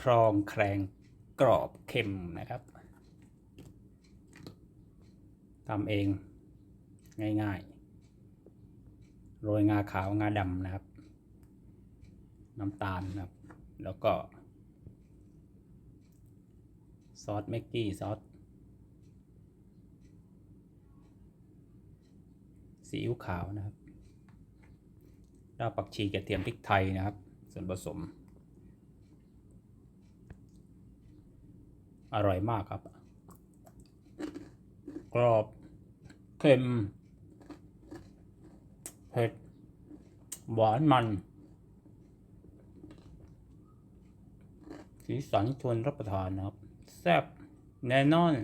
ครองแครงกรอบเค็มนะครับทำเองง่ายๆ โรยงาขาวงาดำนะครับ น้ำตาลนะครับ แล้วก็ ซอสแม็กกี้ซอสซีอิ๊วขาวนะครับรากผักชีกระเทียมพริกไทยนะครับ ส่วนผสม อร่อยมากครับ กรอบเค็มเผ็ดหวานมัน สีสันชวนรับประทานนะครับ แซ่บแน่นอน